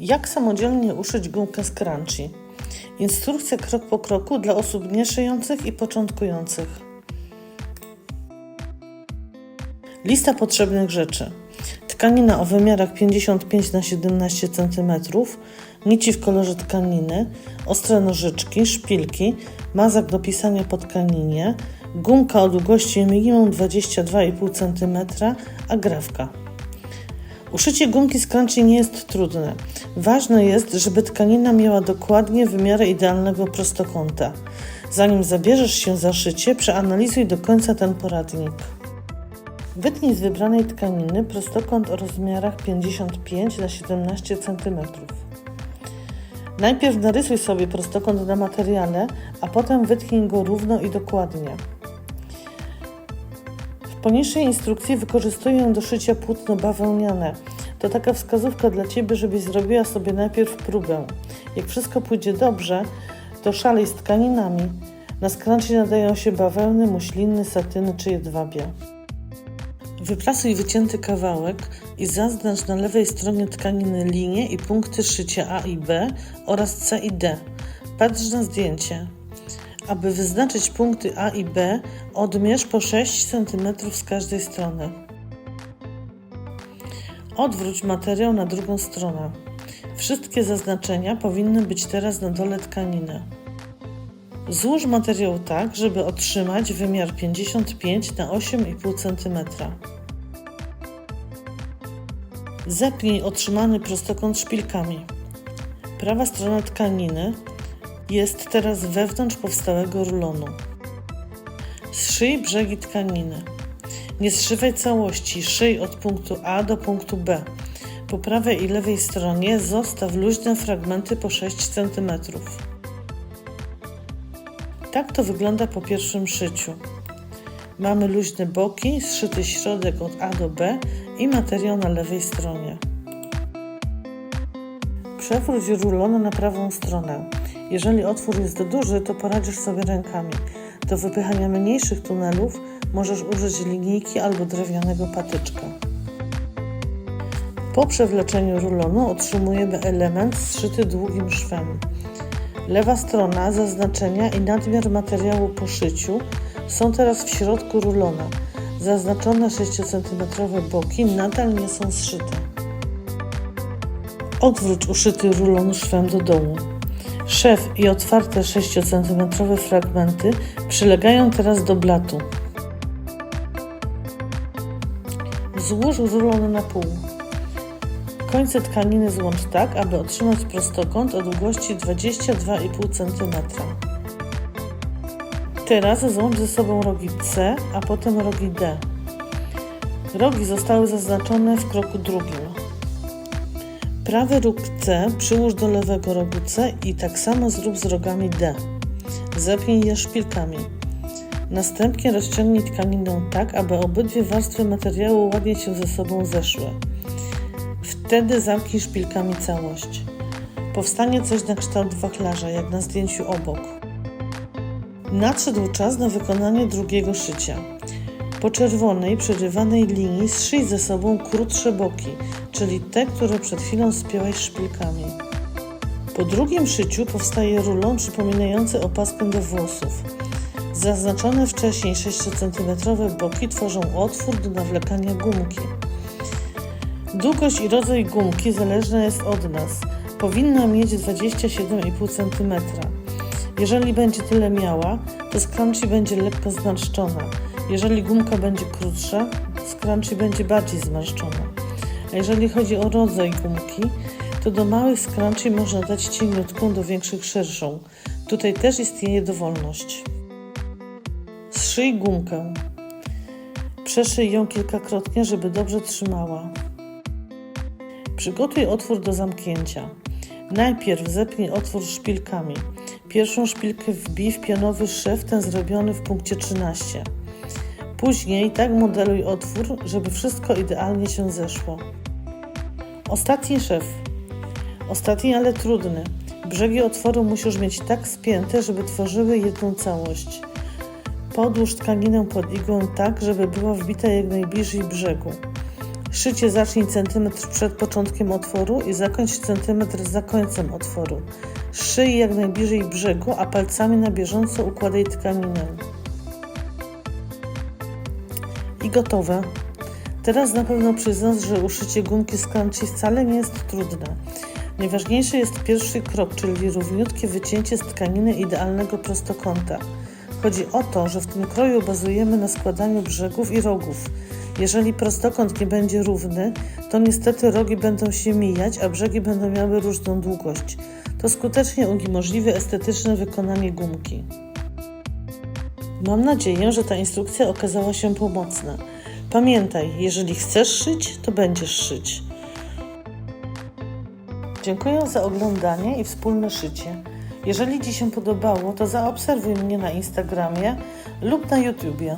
Jak samodzielnie uszyć gumkę z crunchy? Instrukcja krok po kroku dla osób nieszyjących i początkujących. Lista potrzebnych rzeczy. Tkanina o wymiarach 55 na 17 cm, nici w kolorze tkaniny, ostre nożyczki, szpilki, mazak do pisania po tkaninie, gumka o długości minimum 22,5 cm, agrafka. Uszycie gumki z nie jest trudne. Ważne jest, żeby tkanina miała dokładnie wymiary idealnego prostokąta. Zanim zabierzesz się za szycie, przeanalizuj do końca ten poradnik. Wytnij z wybranej tkaniny prostokąt o rozmiarach 55 na 17 cm. Najpierw narysuj sobie prostokąt na materiale, a potem wytnij go równo i dokładnie. Poniższej instrukcji wykorzystuję do szycia płótno bawełniane. To taka wskazówka dla Ciebie, żebyś zrobiła sobie najpierw próbę. Jak wszystko pójdzie dobrze, to szalej z tkaninami. Na skrancie nadają się bawełny, muśliny, satyny czy jedwabie. Wyprasuj wycięty kawałek i zaznacz na lewej stronie tkaniny linie i punkty szycia A i B oraz C i D. Patrz na zdjęcie. Aby wyznaczyć punkty A i B, odmierz po 6 cm z każdej strony. Odwróć materiał na drugą stronę. Wszystkie zaznaczenia powinny być teraz na dole tkaniny. Złóż materiał tak, żeby otrzymać wymiar 55 na 8,5 cm. Zepnij otrzymany prostokąt szpilkami. Prawa strona tkaniny jest teraz wewnątrz powstałego rulonu. Zszyj brzegi tkaniny. Nie zszywaj całości, szyj od punktu A do punktu B. Po prawej i lewej stronie zostaw luźne fragmenty po 6 cm. Tak to wygląda po pierwszym szyciu. Mamy luźne boki, zszyty środek od A do B i materiał na lewej stronie. Przewróć rulon na prawą stronę. Jeżeli otwór jest duży, to poradzisz sobie rękami. Do wypychania mniejszych tunelów możesz użyć linijki albo drewnianego patyczka. Po przewleczeniu rulonu otrzymujemy element zszyty długim szwem. Lewa strona, zaznaczenia i nadmiar materiału po szyciu są teraz w środku rulona. Zaznaczone 6 cm boki nadal nie są zszyte. Odwróć uszyty rulon szwem do dołu. Szef i otwarte 6 cm fragmenty przylegają teraz do blatu. Złóż rulon na pół. Końce tkaniny złącz tak, aby otrzymać prostokąt o długości 22,5 cm. Teraz złącz ze sobą rogi C, a potem rogi D. Rogi zostały zaznaczone w kroku drugim. Prawy róg C przyłóż do lewego rogu C i tak samo zrób z rogami D. Zepnij je szpilkami. Następnie rozciągnij tkaninę tak, aby obydwie warstwy materiału ładnie się ze sobą zeszły. Wtedy zamknij szpilkami całość. Powstanie coś na kształt wachlarza, jak na zdjęciu obok. Nadszedł czas na wykonanie drugiego szycia. Po czerwonej, przerywanej linii zszyj ze sobą krótsze boki, czyli te, które przed chwilą spięłaś szpilkami. Po drugim szyciu powstaje rulon przypominający opaskę do włosów. Zaznaczone wcześniej 6 cm boki tworzą otwór do nawlekania gumki. Długość i rodzaj gumki zależna jest od nas. Powinna mieć 27,5 cm. Jeżeli będzie tyle miała, to scrunchie będzie lekko zmarszczona. Jeżeli gumka będzie krótsza, scrunchie będzie bardziej zmarszczona. A jeżeli chodzi o rodzaj gumki, to do małych scrunchie można dać cieniutką, do większych szerszą. Tutaj też istnieje dowolność. Zszyj gumkę. Przeszyj ją kilkakrotnie, żeby dobrze trzymała. Przygotuj otwór do zamknięcia. Najpierw zepnij otwór szpilkami. Pierwszą szpilkę wbij w pionowy szef, ten zrobiony w punkcie 13. Później tak modeluj otwór, żeby wszystko idealnie się zeszło. Ostatni szef. Ostatni, ale trudny. Brzegi otworu musisz mieć tak spięte, żeby tworzyły jedną całość. Podłóż tkaninę pod igłą tak, żeby była wbita jak najbliżej brzegu. Szycie zacznij centymetr przed początkiem otworu i zakończ centymetr za końcem otworu. Szyj jak najbliżej brzegu, a palcami na bieżąco układaj tkaninę. I gotowe. Teraz na pewno przyznasz, że uszycie gumki z wcale nie jest trudne. Najważniejszy jest pierwszy krok, czyli równiutkie wycięcie z tkaniny idealnego prostokąta. Chodzi o to, że w tym kroju bazujemy na składaniu brzegów i rogów. Jeżeli prostokąt nie będzie równy, to niestety rogi będą się mijać, a brzegi będą miały różną długość. To skutecznie uniemożliwi estetyczne wykonanie gumki. Mam nadzieję, że ta instrukcja okazała się pomocna. Pamiętaj, jeżeli chcesz szyć, to będziesz szyć. Dziękuję za oglądanie i wspólne szycie. Jeżeli Ci się podobało, to zaobserwuj mnie na Instagramie lub na YouTubie.